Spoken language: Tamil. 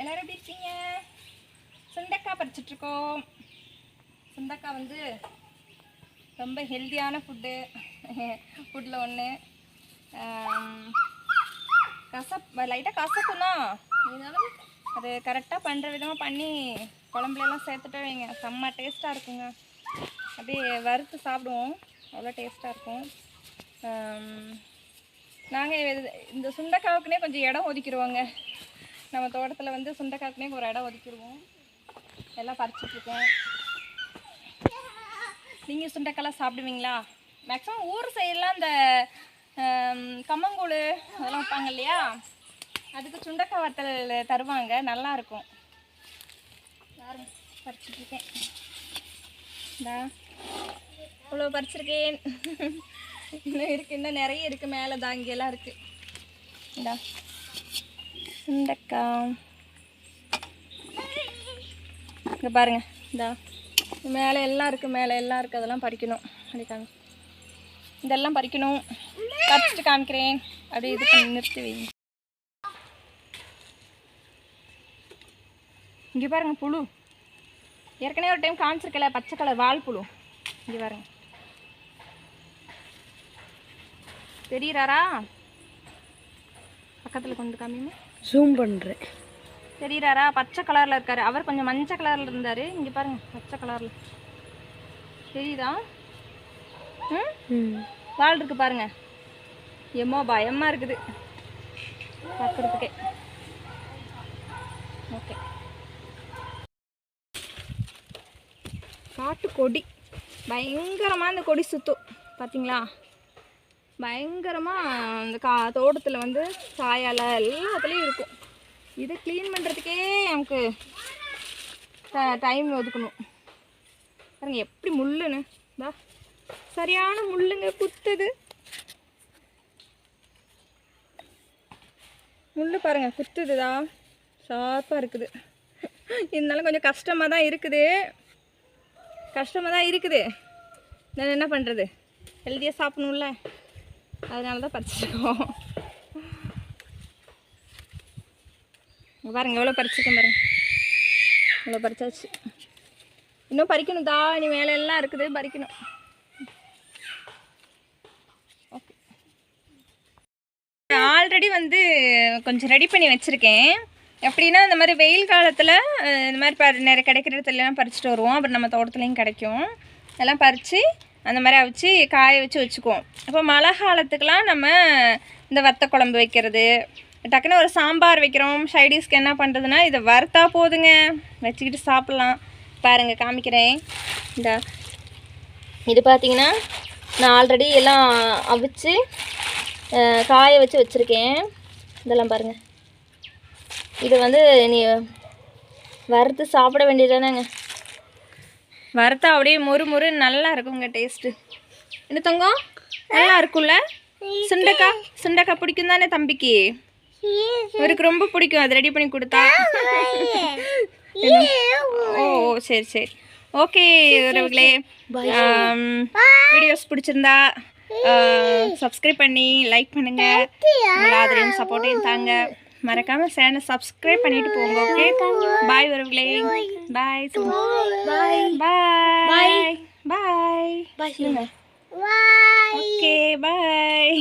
இருக்கீங்க? சுண்டக்காய் பறிச்சிட்ருக்கோம். சுண்டக்காய் வந்து ரொம்ப ஹெல்த்தியான ஃபுட்டு ஃபுட்டில் ஒன்று கசப் லைட்டாக கசப்புனா இருந்தாலும் அது கரெக்டாக பண்ணுற விதமாக பண்ணி குழம்புலலாம் சேர்த்துட்டு வைங்க. செம்ம டேஸ்ட்டாக இருக்குங்க. அப்படியே வறுத்து சாப்பிடுவோம். அவ்வளோ டேஸ்ட்டாக இருக்கும். நாங்கள் இந்த சுண்டைக்காவுக்குனே கொஞ்சம் இடம் ஒதுக்கிடுவோங்க. நம்ம தோட்டத்தில் வந்து சுண்டைக்காக்குனே ஒரு இடம் ஒதுக்கிடுவோம். எல்லாம் பறிச்சிட்ருக்கோம் நீங்கள் சுண்டைக்காலாம் சாப்பிடுவீங்களா? மேக்ஸிமம் ஊர் சைடெலாம் இந்த கம்மங்கூழ் அதெல்லாம் வைப்பாங்க இல்லையா? அதுக்கு சுண்டைக்காய் வத்தல் தருவாங்க. நல்லாயிருக்கும் யாரும் பறிச்சிட்ருக்கேன் இந்தா இவ்வளோ பறிச்சிருக்கேன். இன்னும் இருக்குது இன்னும் நிறைய இருக்குது மேலே தாங்கியெல்லாம் இருக்குது இந்தா. சுண்டக்காய் இங்கே பாருங்க இந்தா. மேலே எல்லாம் இருக்குது மேலே எல்லாம் இருக்குது அதெல்லாம் பறிக்கணும் அப்படிக்காங்க இதெல்லாம் பறிக்கணும் பறிச்சுட்டு காமிக்கிறேன். அப்படியே இது பண்ணி நிறுத்தி வைங்க இங்கே பாருங்க புழு. ஏற்கனவே ஒரு டைம் காமிச்சிருக்கல பச்சை கலர் வால் புழு. இங்கே பாருங்க. தெரியுறாரா? பக்கத்தில் கொண்டு காமிங்க. ஜூம் பண்ணுறேன் தெரியுறாரா? பச்சை கலரில் இருக்காரு. அவர் கொஞ்சம் மஞ்சள் கலரில் இருந்தார். இங்கே பாருங்க பச்சை கலரில் தெரியுதா? ம்? வால் இருக்கு பாருங்க. எம்மோ பயமாக இருக்குது. பார்க்குறதுக்கே ஓகே. காட்டு கொடி பயங்கரமாக அந்த கொடி சுத்தும். பார்த்தீங்களா பயங்கரமாக அந்த கா தோட்டத்தில் வந்து சாயால எல்லாத்துலேயும் இருக்கும். இதை க்ளீன் பண்ணுறதுக்கே நமக்கு டைம் ஒதுக்கணும். பாருங்க எப்படி முள்ளுன்னு. தா சரியான முள்ளுங்க குத்துது. முள்ளு பாருங்க குத்துதுதா. ஷார்ப்பாக இருக்குது. இருந்தாலும் கொஞ்சம் கஷ்டமாக தான் இருக்குது. கஷ்டமாக தான் இருக்குது. நான் என்ன பண்ணுறது ஹெல்த்தியாக சாப்பிடணும்ல. அதனால தான் பறிச்சிருக்கோம் பாருங்க எவ்வளோ பறிச்சிருக்கேன் பாருங்க. இவ்வளோ பறிச்சாச்சு. இன்னும் பறிக்கணும் தா நீ வேலையெல்லாம் இருக்குது பறிக்கணும். ஓகே ஆல்ரெடி வந்து கொஞ்சம் ரெடி பண்ணி வச்சுருக்கேன். எப்படின்னா இந்த மாதிரி வெயில் காலத்தில் இந்த மாதிரி ப நிறைய கிடைக்கிற இடத்துலலாம் பறிச்சுட்டு வருவோம். அப்புறம் நம்ம தோட்டத்துலேயும் கிடைக்கும். எல்லாம் பறித்து அந்த மாதிரி அவிச்சு காய வச்சு வச்சுக்குவோம். அப்போ மழை காலத்துக்கெலாம் நம்ம இந்த வத்த குழம்பு வைக்கிறது டக்குன்னு ஒரு சாம்பார் வைக்கிறோம் சைடிஷ்க்கு என்ன பண்ணுறதுன்னா இதை வறுத்தா போதுங்க. வச்சுக்கிட்டு சாப்பிட்லாம். பாருங்கள் காமிக்கிறேன். இந்த இது பார்த்தீங்கன்னா நான் ஆல்ரெடி எல்லாம் அவிச்சு காய வச்சு வச்சுருக்கேன். இதெல்லாம் பாருங்கள் இது வந்து நீ வறுத்து சாப்பிட வேண்டியதானேங்க வறுத்தா அப்படியே மொறு மொறு நல்லா இருக்குங்க டேஸ்ட்டு என்ன தங்கம்? நல்லா இருக்கும்ல? சுண்டக்காய் சுண்டக்காய் பிடிக்கும் தானே தம்பிக்கு? இவருக்கு ரொம்ப பிடிக்கும். அது ரெடி பண்ணி கொடுத்தா. ஓ ஓ, சரி சரி. ஓகே உறவுகளே. வீடியோஸ் பிடிச்சிருந்தா சப்ஸ்கிரைப் பண்ணி லைக் பண்ணுங்க. ஆதரவையும் சப்போர்ட்டையும் தாங்க. மறக்காம சேனல் சப்ஸ்கிரைப் பண்ணிட்டு போங்க ஓகே பாய் உறவுகளே. பாய் பாய் பாய் பாய் பாய் ஓகே பாய்